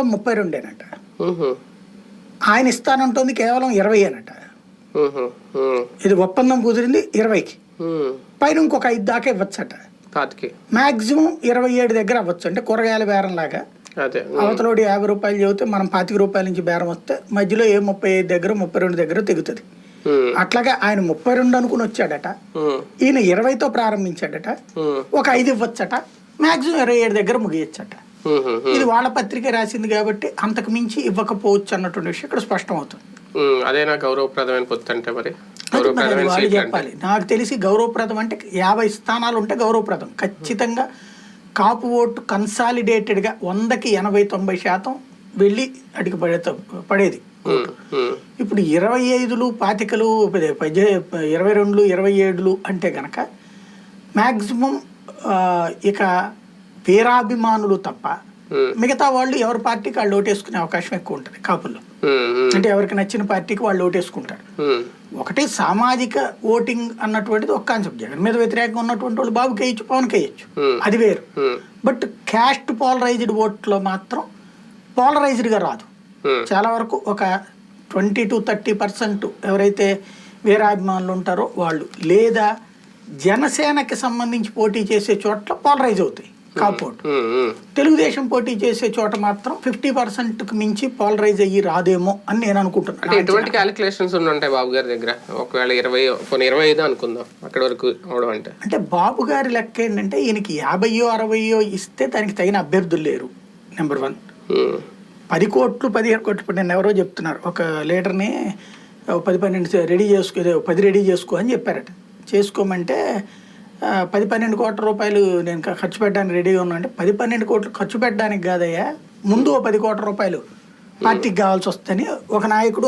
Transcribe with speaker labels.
Speaker 1: కేవలం ముప్పై రెండేనట ఆయన ఇస్తానంటుంది కేవలం ఇరవై అనట ఇది ఒప్పందం కుదిరింది ఇరవైకి. పైన ఇంకొక ఐదు దాకా ఇవ్వచ్చట. మాక్సిమం ఇరవై ఏడు దగ్గర అవ్వచ్చు. అంటే కూరగాయల బేరం లాగా. అవతలోడి యాభై రూపాయలు చెబితే మనం పాతిక రూపాయల నుంచి బేరం వస్తే మధ్యలో ఏ ముప్పై ఐదు దగ్గర ముప్పై రెండు దగ్గర తెగుతుంది. అట్లాగే ఆయన ముప్పై రెండు అనుకుని వచ్చాడట. ఈయన ఇరవైతో ప్రారంభించాడట. ఒక ఐదు ఇవ్వచ్చట. మాక్సిమం ఇరవై ఏడు దగ్గర ముగియచ్చట. ఇది వాళ్ళ పత్రిక రాసింది కాబట్టి అంతకు మించి ఇవ్వకపోవచ్చు అన్నటువంటి విషయం ఇక్కడ స్పష్టం అవుతుంది
Speaker 2: అదే నా గౌరవప్రదమైన పొత్తు అంటే మరి.
Speaker 1: వాళ్ళు చెప్పాలి. నాకు తెలిసి గౌరవప్రదం అంటే యాభై స్థానాలు ఉంటే గౌరవప్రదం. ఖచ్చితంగా కాపు ఓటు కన్సాలిడేటెడ్గా వందకి ఎనభై తొంభై శాతం వెళ్ళి అడిగి పడే పడేది. ఇప్పుడు ఇరవై ఐదులు పాతికలు ఇరవై రెండులు ఇరవై ఏడులు అంటే గనక మ్యాక్సిమం ఇక వీరాభిమానులు తప్ప మిగతా వాళ్ళు ఎవరి పార్టీకి వాళ్ళు ఓటేసుకునే అవకాశం ఎక్కువ ఉంటుంది కాపుల్లో. అంటే ఎవరికి నచ్చిన పార్టీకి వాళ్ళు ఓటేసుకుంటారు. ఒకటి సామాజిక ఓటింగ్ అన్నటువంటిది ఒక కాన్సెప్ట్. జగన్ మీద వ్యతిరేకంగా ఉన్నటువంటి వాళ్ళు బాబుకి వేయచ్చు పవన్కి వేయచ్చు.
Speaker 2: Hmm.
Speaker 1: అది వేరు. బట్ క్యాస్ట్ పోలరైజ్డ్ ఓట్లో మాత్రం పోలరైజ్డ్గా రాదు. చాలా వరకు ఒక ట్వంటీ టు థర్టీ పర్సెంట్ ఎవరైతే వీరాభిమానులు ఉంటారో వాళ్ళు లేదా జనసేనకి సంబంధించి పోటీ చేసే చోట్ల పోలరైజ్ అవుతాయి.
Speaker 2: ఉమ్.
Speaker 1: తెలుగుదేశం పోటీ చేసే చోట మాత్రం ఫిఫ్టీ పర్సెంట్కి మించి పోలరైజ్ అయ్యి రాదేమో అని నేను
Speaker 2: అంటే
Speaker 1: అనుకుంటున్నాను
Speaker 2: ఎటువంటి క్యాలిక్యులేషన్స్ ఉంటాయి బాబు గారి దగ్గర? ఒకవేళ ఇరవై కొన్ని ఇరవై ఐదు అనుకుందాం అక్కడి వరకు అవడం అంటే.
Speaker 1: అంటే బాబు గారి లెక్క ఏంటంటే ఈయనకి యాభైయో అరవయో ఇస్తే దానికి తగిన అభ్యర్థులు లేరు నెంబర్ వన్. పది కోట్లు పదిహేను కోట్లు ఇప్పుడు నేను ఎవరో చెప్తున్నారు ఒక లీటర్ని పది పన్నెండు రెడీ చేసుకో పది రెడీ చేసుకో అని చెప్పారట. చేసుకోమంటే పది పన్నెండు కోట్ల రూపాయలు నేను ఖర్చు పెట్టడానికి రెడీగా ఉన్నా అంటే పది పన్నెండు కోట్లు ఖర్చు పెట్టడానికి కాదయ్యా ముందు ఓ పది కోట్ల రూపాయలు పార్టీకి కావాల్సి వస్తుందని ఒక నాయకుడు